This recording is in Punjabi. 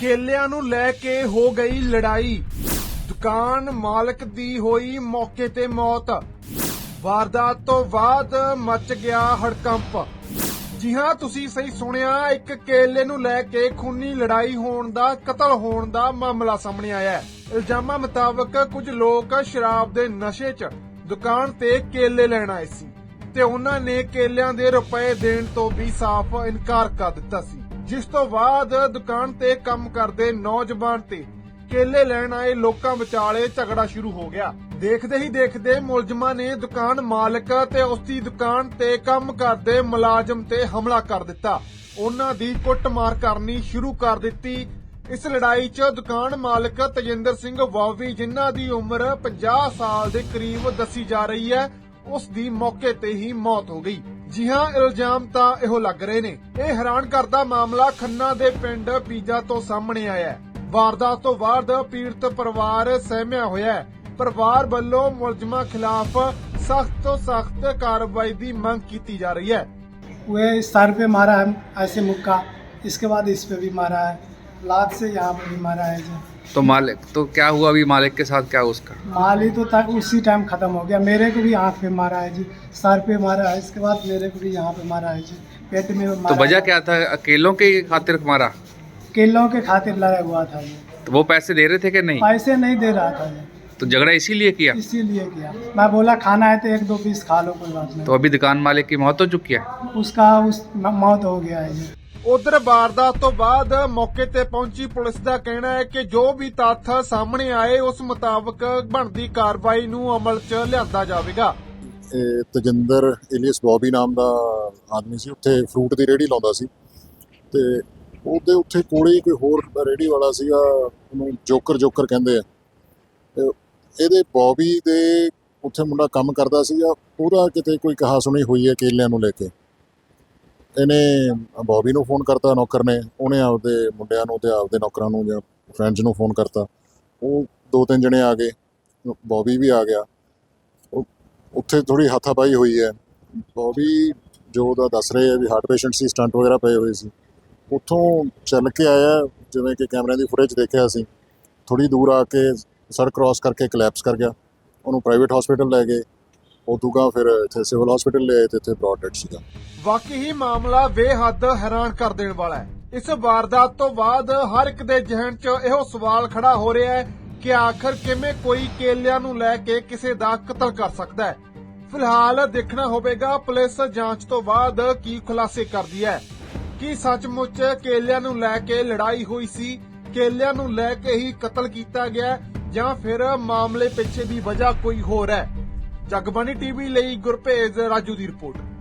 ਕੇਲਿਆਂ ਨੂੰ ਲੈ ਕੇ ਹੋ ਗਈ ਲੜਾਈ। ਦੁਕਾਨ ਮਾਲਕ ਦੀ ਹੋਈ ਮੌਕੇ ਤੇ ਮੌਤ। ਵਾਰਦਾਤ ਤੋਂ ਬਾਅਦ ਮਚ ਗਿਆ ਹੜਕੰਪ। ਜੀ ਹਾਂ, ਤੁਸੀਂ ਸਹੀ ਸੁਣਿਆ, ਇੱਕ ਕੇਲੇ ਨੂੰ ਲੈ ਕੇ ਖੂਨੀ ਲੜਾਈ ਹੋਣ ਦਾ, ਕਤਲ ਹੋਣ ਦਾ ਮਾਮਲਾ ਸਾਹਮਣੇ ਆਇਆ ਹੈ। ਇਲਜ਼ਾਮਾਂ ਮੁਤਾਬਕ ਕੁਝ ਲੋਕ ਸ਼ਰਾਬ ਦੇ ਨਸ਼ੇ 'ਚ ਦੁਕਾਨ ਤੇ ਕੇਲੇ ਲੈਣ ਆਏ ਸੀ ਤੇ ਉਹਨਾਂ ਨੇ ਕੇਲਿਆਂ ਦੇ ਰੁਪਏ ਦੇਣ ਤੋਂ ਵੀ ਸਾਫ਼ ਇਨਕਾਰ ਕਰ ਦਿੱਤਾ ਸੀ। ਜਿਸ ਤੋਂ ਬਾਅਦ ਦੁਕਾਨ ਤੇ ਕੰਮ ਕਰਦੇ ਨੌਜਵਾਨ ਤੇ ਕੇਲੇ ਲੈਣ ਆਏ ਲੋਕਾਂ ਵਿਚਾਲੇ ਝਗੜਾ ਸ਼ੁਰੂ ਹੋ ਗਿਆ। ਦੇਖਦੇ ਹੀ ਦੇਖਦੇ ਮੁਲਜ਼ਮਾਂ ਨੇ ਦੁਕਾਨ ਮਾਲਕ ਤੇ ਉਸ ਦੀ ਦੁਕਾਨ ਤੇ ਕੰਮ ਕਰਦੇ ਮੁਲਾਜ਼ਮ ਤੇ ਹਮਲਾ ਕਰ ਦਿੱਤਾ। ਉਹਨਾਂ ਦੀ ਕੁੱਟਮਾਰ ਕਰਨੀ ਸ਼ੁਰੂ ਕਰ ਦਿੱਤੀ। ਇਸ ਲੜਾਈ 'ਚ ਦੁਕਾਨ ਮਾਲਕ ਤਜਿੰਦਰ ਸਿੰਘ ਵਾਵੀ, ਜਿਨ੍ਹਾਂ ਦੀ ਉਮਰ 50 ਸਾਲ ਦੇ ਕਰੀਬ ਦੱਸੀ ਜਾ ਰਹੀ ਹੈ, ਉਸ ਦੀ ਮੌਕੇ ਤੇ ਹੀ ਮੌਤ ਹੋ ਗਈ। ਜੀ ਹਾਂ ਇਲਜ਼ਾਮ ਤਾਂ ਇਹੋ ਲੱਗ ਰਹੇ ਨੇ ਇਹ ਹੈਰਾਨ ਕਰਦਾ ਮਾਮਲਾ ਖੰਨਾ ਦੇ ਪਿੰਡ ਪੀਜਾ ਤੋਂ ਸਾਹਮਣੇ ਆਇਆ ਹੈ ਵਾਰਦਾਤ ਤੋਂ ਬਾਅਦ ਪੀੜਤ ਪਰਿਵਾਰ ਸਹਿਮਿਆ ਹੋਇਆ ਹੈ ਪਰਿਵਾਰ ਵੱਲੋਂ ਮੁਲਜ਼ਮਾਂ ਖਿਲਾਫ ਸਖਤ ਤੋਂ ਸਖਤ ਕਾਰਵਾਈ ਦੀ ਮੰਗ ਕੀਤੀ ਜਾ ਰਹੀ ਹੈ वह इस सर पे मारा है ऐसे मुक्का इसके बाद इस पे भी मारा है लात से यहाँ पे भी मारा है जी तो मालिक तो क्या हुआ अभी मालिक के साथ? क्या उसका? माल तो तक उसी टाइम खत्म हो गया। मेरे को भी आँख पे मारा है जी। सर पे मारा है। इसके बाद मेरे को भी यहाँ पे मारा है जी। पेट में मारा तो वजह क्या था? अकेलों के खातिर मारा? केलों के खातिर लड़ा हुआ था ये तो वो पैसे दे रहे थे कि नहीं? पैसे नहीं दे रहा था ये तो झगड़ा इसीलिए किया? इसीलिए किया। मैं बोला खाना है तो एक दो पीस खा लो कोई बात नहीं। तो अभी दुकान मालिक की मौत हो चुकी है? उसका उस मौत हो गया है जी। ਉਧਰ ਵਾਰਦਾਤ ਤੋਂ ਬਾਅਦ ਮੌਕੇ ਤੇ ਪਹੁੰਚੀ ਪੁਲਿਸ ਦਾ ਕਹਿਣਾ ਹੈ ਕਿ ਜੋ ਵੀ ਤੱਥ ਸਾਹਮਣੇ ਆਏ, ਉਸ ਮੁਤਾਬਕ ਬਣਦੀ ਕਾਰਵਾਈ ਨੂੰ ਅਮਲ 'ਚ ਲਿਆਂਦਾ ਜਾਵੇਗਾ। ਇਹ ਤਜਿੰਦਰ ਇਲੀਅਸ ਬੌਬੀ ਨਾਮ ਦਾ ਆਦਮੀ ਸੀ, ਉੱਥੇ ਫਰੂਟ ਦੀ ਰੇਹੜੀ ਲਾਉਂਦਾ ਸੀ। ਤੇ ਉਹਦੇ ਉੱਥੇ ਕੋਲੇ ਹੀ ਕੋਈ ਹੋਰ ਰੇਹੜੀ ਵਾਲਾ ਸੀਗਾ, ਉਹਨੂੰ ਜੋਕਰ ਜੋਕਰ ਕਹਿੰਦੇ ਆ। ਤੇ ਇਹਦੇ ਬੌਬੀ ਦੇ ਉੱਥੇ ਮੁੰਡਾ ਕੰਮ ਕਰਦਾ ਸੀਗਾ, ਉਹਦਾ ਕਿਤੇ ਕੋਈ ਕਹਾ ਸੁਣੀ ਹੋਈ ਹੈ ਕੇਲਿਆਂ ਨੂੰ ਲੈ ਕੇ। ਇਹਨੇ ਬੌਬੀ ਨੂੰ ਫੋਨ ਕਰਤਾ ਨੌਕਰ ਨੇ, ਉਹਨੇ ਆਪਦੇ ਮੁੰਡਿਆਂ ਨੂੰ ਤੇ ਆਪਦੇ ਨੌਕਰਾਂ ਨੂੰ ਜਾਂ ਫਰੈਂਡਸ ਨੂੰ ਫੋਨ ਕਰਤਾ। ਉਹ ਦੋ ਤਿੰਨ ਜਣੇ ਆ ਗਏ, ਬੌਬੀ ਵੀ ਆ ਗਿਆ। ਉੱਥੇ ਥੋੜੀ ਹੱਥਾਪਾਈ ਹੋਈ ਹੈ। ਬੌਬੀ ਜੋ ਉਹਦਾ ਦੱਸ ਰਹੇ ਆ ਵੀ ਹਾਰਟ ਪੇਸ਼ੈਂਟ ਸੀ ਸਟੰਟ ਵਗੈਰਾ ਪਏ ਹੋਏ ਸੀ। ਉੱਥੋਂ ਚੱਲ ਕੇ ਆਇਆ, ਜਿਵੇਂ ਕਿ ਕੈਮਰਿਆਂ ਦੀ ਫੁਟੇਜ ਦੇਖਿਆ ਸੀ। ਥੋੜੀ ਦੂਰ ਆ ਕੇ ਸੜਕ ਕ੍ਰਾਸ ਕਰਕੇ ਕਲੈਪਸ ਕਰ ਗਿਆ। ਉਹਨੂੰ ਪ੍ਰਾਈਵੇਟ ਹਸਪੀਟਲ ਲੈ ਗਏ। ਉਹ ਦੂਗਾ ਫਿਰ ਇੱਥੇ ਸਿਵਲ ਹਸਪੀਟਲ ਲੈ ਤੇ ਇੱਥੇ ਬ੍ਰੌਡ ਡੈਡ ਸੀਗਾ। ਵਾਕਈ ਹੀ ਮਾਮਲਾ ਬੇਹੱਦ ਹੈਰਾਨ ਕਰ ਦੇਣ ਵਾਲਾ ਹੈ। ਇਸ ਵਾਰਦਾਤ ਤੋਂ ਬਾਅਦ ਹਰ ਇੱਕ ਦੇ ਜ਼ਿਹਨ 'ਚ ਇਹੋ ਸਵਾਲ ਖੜਾ ਹੋ ਰਿਹਾ ਹੈ ਕਿ ਆਖਰ ਕਿਵੇਂ ਕੋਈ ਕੇਲਿਆਂ ਨੂੰ ਲੈ ਕੇ ਕਿਸੇ ਦਾ ਕਤਲ ਕਰ ਸਕਦਾ ਹੈ। ਫਿਲਹਾਲ ਦੇਖਣਾ ਹੋਵੇਗਾ ਪੁਲਿਸ ਜਾਂਚ ਤੋਂ ਬਾਅਦ ਕੀ ਖੁਲਾਸੇ ਕਰਦੀ ਹੈ। ਕੀ ਸੱਚਮੁੱਚ ਕੇਲਿਆਂ ਨੂੰ ਲੈ ਕੇ ਲੜਾਈ ਹੋਈ ਸੀ, ਕੇਲਿਆਂ ਨੂੰ ਲੈ ਕੇ ਹੀ ਕਤਲ ਕੀਤਾ ਗਿਆ ਜਾਂ ਫਿਰ ਮਾਮਲੇ ਪਿੱਛੇ ਦੀ ਵਜ੍ਹਾ ਕੋਈ ਹੋਰ ਹੈ। ਜਗਬਾਣੀ ਟੀਵੀ ਲਈ ਗੁਰਭੇਜ ਰਾਜੂ ਦੀ ਰਿਪੋਰਟ।